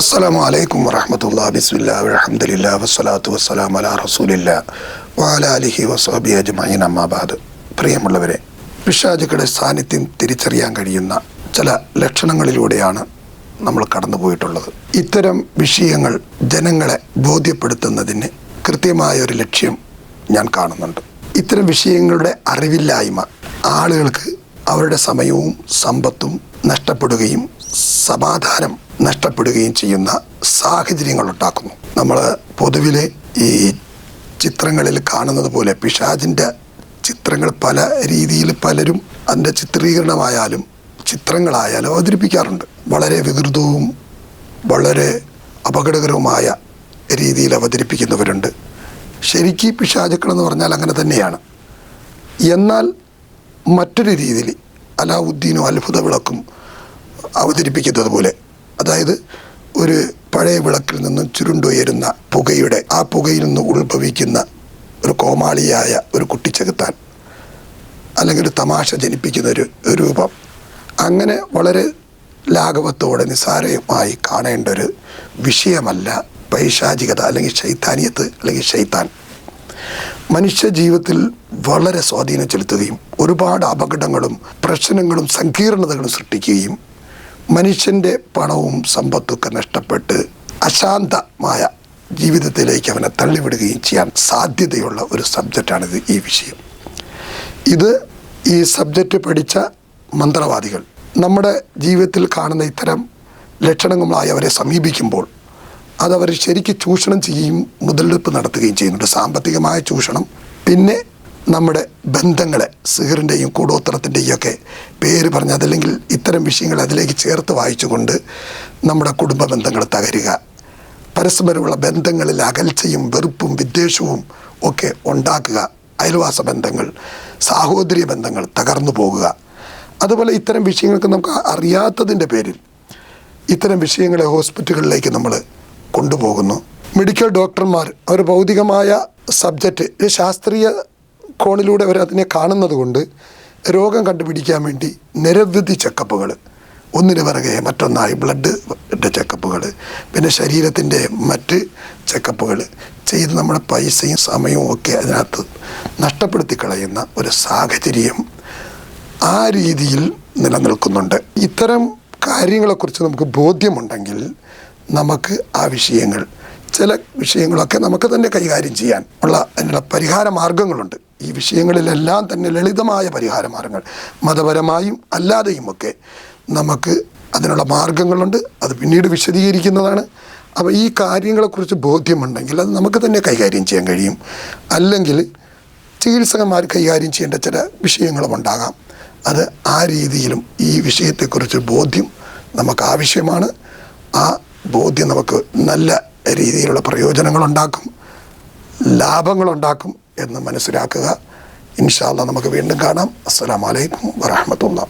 അസ്സാം വലൈക്കും വറഹമത്തുള്ള ബിസ്മില്ല അലഹമുല്ല വസ്സലാത്തു വസ്സലാം അല റസൂലില്ല വാല അലിഹി വസ്വാബി അജ്മൈൻ അമ്മാബാദ് പ്രിയമുള്ളവരെ പിശാചുക്കളുടെ സാന്നിധ്യം തിരിച്ചറിയാൻ കഴിയുന്ന ചില ലക്ഷണങ്ങളിലൂടെയാണ് നമ്മൾ കടന്നുപോയിട്ടുള്ളത്. ഇത്തരം വിഷയങ്ങൾ ജനങ്ങളെ ബോധ്യപ്പെടുത്തുന്നതിന് കൃത്യമായ ഒരു ലക്ഷ്യം ഞാൻ കാണുന്നുണ്ട്. ഇത്തരം വിഷയങ്ങളുടെ അറിവില്ലായ്മ ആളുകൾക്ക് അവരുടെ സമയവും സമ്പത്തും നഷ്ടപ്പെടുകയും സമാധാനം നഷ്ടപ്പെടുകയും ചെയ്യുന്ന സാഹചര്യങ്ങൾ ഉണ്ടാക്കുന്നു. നമ്മൾ പൊതുവിലെ ഈ ചിത്രങ്ങളിൽ കാണുന്നത് പോലെ പിശാജിന്റെ ചിത്രങ്ങൾ പല രീതിയിൽ പലരും അതിന്റെ ചിത്രീകരണമായാലും ചിത്രങ്ങളായാലും അവതരിപ്പിക്കാറുണ്ട്. വളരെ വികൃതവും വളരെ അപകടകരവുമായ രീതിയിൽ അവതരിപ്പിക്കുന്നവരുണ്ട്. ശരിക്കും പിശാചുക്കൾ എന്ന് പറഞ്ഞാൽ അങ്ങനെ തന്നെയാണ്. എന്നാൽ മറ്റൊരു രീതിയിൽ അലാവുദ്ദീനും അത്ഭുത വിളക്കും അവതരിപ്പിക്കുന്നത് പോലെ അതായത് ഒരു പഴയ വിളക്കിൽ നിന്നും ചുരുണ്ടുയരുന്ന പുകയുടെ ആ പുകയിൽ നിന്ന് ഉത്ഭവിക്കുന്ന ഒരു കോമാളിയായ ഒരു കുട്ടിച്ചെകുത്താൻ അല്ലെങ്കിൽ ഒരു തമാശ ജനിപ്പിക്കുന്ന ഒരു രൂപം. അങ്ങനെ വളരെ ലാഘവത്തോടെ നിസ്സാരമായി കാണേണ്ട ഒരു വിഷയമല്ല പൈശാചികത അല്ലെങ്കിൽ ശൈത്താനിയത്ത് അല്ലെങ്കിൽ ശൈത്താൻ. മനുഷ്യ ജീവിതത്തിൽ വളരെ സ്വാധീനം ചെലുത്തുകയും ഒരുപാട് അപകടങ്ങളും പ്രശ്നങ്ങളും സങ്കീർണതകളും സൃഷ്ടിക്കുകയും മനുഷ്യന്റെ പണവും സമ്പത്തൊക്കെ നഷ്ടപ്പെട്ട് അശാന്തമായ ജീവിതത്തിലേക്ക് അവനെ തള്ളിവിടുകയും ചെയ്യാൻ സാധ്യതയുള്ള ഒരു സബ്ജക്റ്റാണിത് ഈ വിഷയം. ഇത് ഈ സബ്ജക്റ്റ് പഠിച്ച മന്ത്രവാദികൾ. നമ്മുടെ ജീവിതത്തിൽ കാണുന്ന ഇത്തരം ലക്ഷണങ്ങളായി അവരെ സമീപിക്കുമ്പോൾ അതവർ ശരിക്ക് ചൂഷണം ചെയ്യുകയും മുതലെടുപ്പ് നടത്തുകയും ചെയ്യുന്നുണ്ട്. സാമ്പത്തികമായ ചൂഷണം. പിന്നെ നമ്മുടെ ബന്ധങ്ങളെ സിഹറിന്റെയും കൂടോത്തരത്തിന്റെയും ഒക്കെ പേര് പറഞ്ഞ് അതല്ലെങ്കിൽ ഇത്തരം വിഷയങ്ങൾ അതിലേക്ക് ചേർത്ത് വായിച്ചുകൊണ്ട് നമ്മുടെ കുടുംബ ബന്ധങ്ങൾ തകരുക. പരസ്പരമുള്ള ബന്ധങ്ങളിൽ അകൽച്ചയും വെറുപ്പും വിദ്വേഷവും ഒക്കെ ഉണ്ടാക്കുക. അയൽവാസ ബന്ധങ്ങൾ സാഹോദര്യ ബന്ധങ്ങൾ തകർന്നു പോകുക. അതുപോലെ ഇത്തരം വിഷയങ്ങൾക്ക് നമുക്ക് അറിയാത്തതിന്റെ പേരിൽ ഇത്തരം വിഷയങ്ങളെ ഹോസ്പിറ്റലുകളിലേക്ക് നമ്മൾ കൊണ്ടുപോകുന്നു. മെഡിക്കൽ ഡോക്ടർമാർ അവർ ഭൗതികമായ സബ്ജക്റ്റ് ഒരു ശാസ്ത്രീയ കോണിലൂടെ അവർ അതിനെ കാണുന്നത് കൊണ്ട് രോഗം കണ്ടുപിടിക്കാൻ വേണ്ടി നിരവധി ചെക്കപ്പുകൾ ഒന്നിന് പിറകെ മറ്റൊന്നായി ബ്ലഡ് ചെക്കപ്പുകൾ പിന്നെ ശരീരത്തിന്റെ മറ്റ് ചെക്കപ്പുകൾ ചെയ്ത് നമ്മുടെ പൈസയും സമയവും ഒക്കെ അതിനകത്ത് നഷ്ടപ്പെടുത്തി കളയുന്ന ഒരു സാഹചര്യം ആ രീതിയിൽ നിലനിൽക്കുന്നുണ്ട്. ഇത്തരം കാര്യങ്ങളെക്കുറിച്ച് നമുക്ക് ബോധ്യമുണ്ടെങ്കിൽ നമുക്ക് ആ വിഷയങ്ങൾ ചില വിഷയങ്ങളൊക്കെ നമുക്ക് തന്നെ കൈകാര്യം ചെയ്യാൻ ഉള്ള അതിനുള്ള പരിഹാര മാർഗങ്ങളുണ്ട്. ഈ വിഷയങ്ങളിലെല്ലാം തന്നെ ലളിതമായ പരിഹാര മാർഗങ്ങൾ. മതപരമായും അല്ലാതെയും ഒക്കെ നമുക്ക് അതിനുള്ള മാർഗങ്ങളുണ്ട്. അത് പിന്നീട് വിശദീകരിക്കുന്നതാണ്. അപ്പോൾ ഈ കാര്യങ്ങളെക്കുറിച്ച് ബോധ്യമുണ്ടെങ്കിൽ അത് നമുക്ക് തന്നെ കൈകാര്യം ചെയ്യാൻ കഴിയും. അല്ലെങ്കിൽ ചികിത്സകന്മാർ കൈകാര്യം ചെയ്യേണ്ട ചില വിഷയങ്ങളും ഉണ്ടാകാം. അത് ആ രീതിയിലും ഈ വിഷയത്തെക്കുറിച്ച് ബോധ്യം നമുക്ക് ആവശ്യമാണ്. ആ ബോധ്യം നമുക്ക് നല്ല രീതിയിലുള്ള പ്രയോജനങ്ങളുണ്ടാക്കും ലാഭങ്ങളുണ്ടാക്കും എന്ന് മനസ്സിലാക്കുക. ഇൻഷാല്ല നമുക്ക് വീണ്ടും കാണാം. അസ്സാം വലൈക്കും വറഹമത്തുള്ള